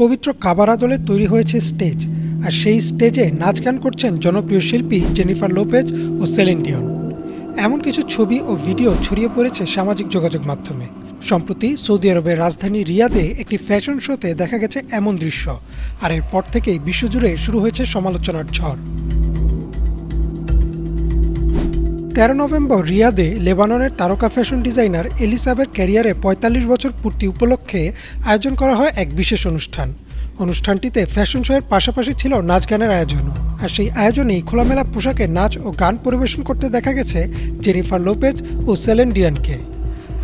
পবিত্র কাবার আদলে তৈরি হয়েছে স্টেজ, আর সেই স্টেজে নাচ গান করছেন জনপ্রিয় শিল্পী জেনিফার লোপেজ ও সেলেন্ডিয়ন এমন কিছু ছবি ও ভিডিও ছড়িয়ে পড়েছে সামাজিক যোগাযোগ মাধ্যমে। সম্প্রতি সৌদি আরবের রাজধানী রিয়াদে একটি ফ্যাশন শোতে দেখা গেছে এমন দৃশ্য, আর এরপর থেকেই বিশ্বজুড়ে শুরু হয়েছে সমালোচনার ঝড়। তেরো নভেম্বর রিয়াদে লেবাননের তারকা ফ্যাশন ডিজাইনার এলিসাবের ক্যারিয়ারে পঁয়তাল্লিশ বছর পূর্তি উপলক্ষে আয়োজন করা হয় এক বিশেষ অনুষ্ঠান। অনুষ্ঠানটিতে ফ্যাশন শোয়ের পাশাপাশি ছিল নাচ গানের আয়োজন। আর সেই আয়োজনেই খোলামেলা পোশাকে নাচ ও গান পরিবেশন করতে দেখা গেছে জেনিফার লোপেজ ও সেলেন ডিয়ানকে।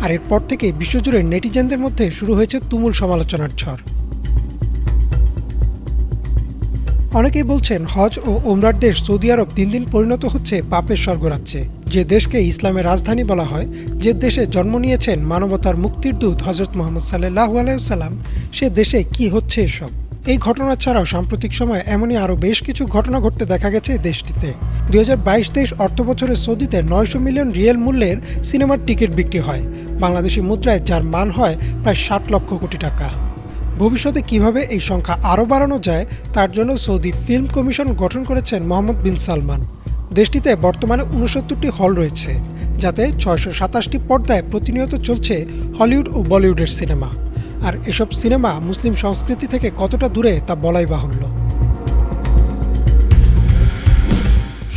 আর এরপর থেকে বিশ্বজুড়ে নেটিজেনদের মধ্যে শুরু হয়েছে তুমুল সমালোচনার ঝড়। অনেকেই বলছেন হজ ও ওমরার দেশ সৌদি আরব দিন দিন পরিণত হচ্ছে পাপের স্বর্গরাজ্যে। যে দেশকে ইসলামের রাজধানী বলা হয়, যে দেশে জন্ম নিয়েছেন মানবতার মুক্তির দূত হজরত মোহাম্মদ সাল্লাহ আলাইসাল্লাম সে দেশে কি হচ্ছে এসব? এই ঘটনা ছাড়াও সাম্প্রতিক সময়ে এমনই আরও বেশ কিছু ঘটনা ঘটতে দেখা গেছে দেশটিতে। দুই হাজার বাইশ তেইশ অর্থ বছরে সৌদিতে নয়শো মিলিয়ন রিয়েল মূল্যের সিনেমার টিকিট বিক্রি হয়। বাংলাদেশি মুদ্রায় যার মান হয় প্রায় ষাট লক্ষ কোটি টাকা। ভবিষ্যতে কীভাবে এই সংখ্যা আরও বাড়ানো যায়, তার জন্য সৌদি ফিল্ম কমিশন গঠন করেছেন মোহাম্মদ বিন সালমান। দেশটিতে বর্তমানে উনসত্তরটি হল রয়েছে, যাতে ছয়শো সাতাশটি পর্দায় প্রতিনিয়ত চলছে হলিউড ও বলিউডের সিনেমা। আর এসব সিনেমা মুসলিম সংস্কৃতি থেকে কতটা দূরে তা বলাই বাহুল্য।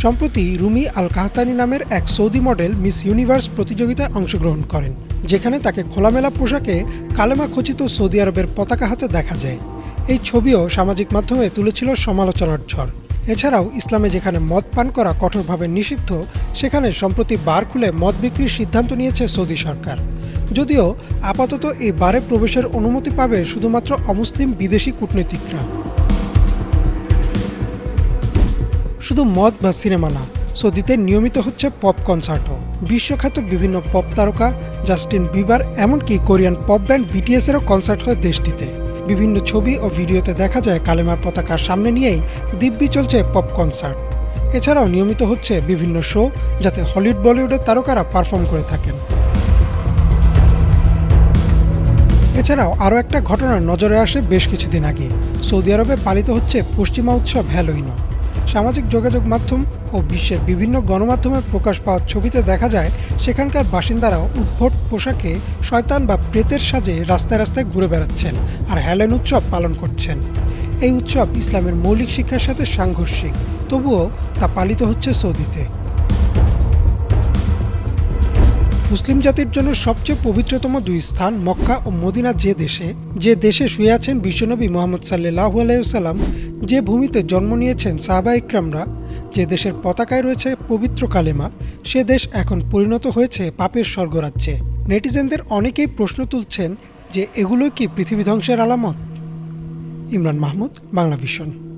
সম্প্রতি রুমি আল কাহতানি নামের এক সৌদি মডেল মিস ইউনিভার্স প্রতিযোগিতায় অংশগ্রহণ করেন, যেখানে তাকে খোলামেলা পোশাকে কালেমা খচিত সৌদি আরবের পতাকা হাতে দেখা যায়। এই ছবিও সামাজিক মাধ্যমে তুলেছিল সমালোচনার ঝড়। এছাড়াও ইসলামে যেখানে মদ পান করা কঠোরভাবে নিষিদ্ধ, সেখানে সম্প্রতি বার খুলে মদ বিক্রির সিদ্ধান্ত নিয়েছে সৌদি সরকার। যদিও আপাতত এই বারে প্রবেশের অনুমতি পাবে শুধুমাত্র অমুসলিম বিদেশি কূটনীতিকরা। শুধু মদ বা সিনেমা না, সৌদিতে নিয়মিত হচ্ছে পপ কনসার্টও। বিশ্বখ্যাত বিভিন্ন পপ তারকা, জাস্টিন বিবার, এমনকি কোরিয়ান পপ ব্যান্ড বিটিএসেরও কনসার্ট হয় দেশটিতে। বিভিন্ন ছবি ও ভিডিওতে দেখা যায় কালেমার পতাকার সামনে নিয়েই দিব্যি চলছে পপ কনসার্ট। এছাড়াও নিয়মিত হচ্ছে বিভিন্ন শো যাতে হলিউড, বলিউডের তারকারা পারফর্ম করে থাকেন। এছাড়াও আরও একটা ঘটনার নজরে আসে বেশ কিছুদিন আগে। সৌদি আরবে পালিত হচ্ছে পশ্চিমা উৎসব হ্যালোইনও। সামাজিক যোগাযোগ মাধ্যম ও বিশ্বের বিভিন্ন গণমাধ্যমে প্রকাশ পাওয়া ছবিতে দেখা যায়, সেখানকার বাসিন্দারা উদ্ভট পোশাকে শয়তান বা প্রেতের সাজে রাস্তায় রাস্তায় ঘুরে বেড়াচ্ছেন আর হ্যালেন উৎসব পালন করছেন। এই উৎসব ইসলামের মৌলিক শিক্ষার সাথে সাংঘর্ষিক, তবুও তা পালিত হচ্ছে সৌদিতে। মুসলিম জাতির জন্য সবচেয়ে পবিত্রতম দুই স্থান মক্কা ও মদিনা যে দেশে যে দেশে শুয়ে আছেন বিশ্বনবী মোহাম্মদ সাল্লাহ আলাইসাল্লাম যে ভূমিতে জন্ম নিয়েছেন সাহাবা ইকরামরা, যে দেশের পতাকায় রয়েছে পবিত্র কালেমা, সে দেশ এখন পরিণত হয়েছে পাপের স্বর্গরাজ্যে। নেটিজেনদের অনেকেই প্রশ্ন তুলছেন যে এগুলো কি পৃথিবী ধ্বংসের আলামত? ইমরান মাহমুদ বাংলা ভিশন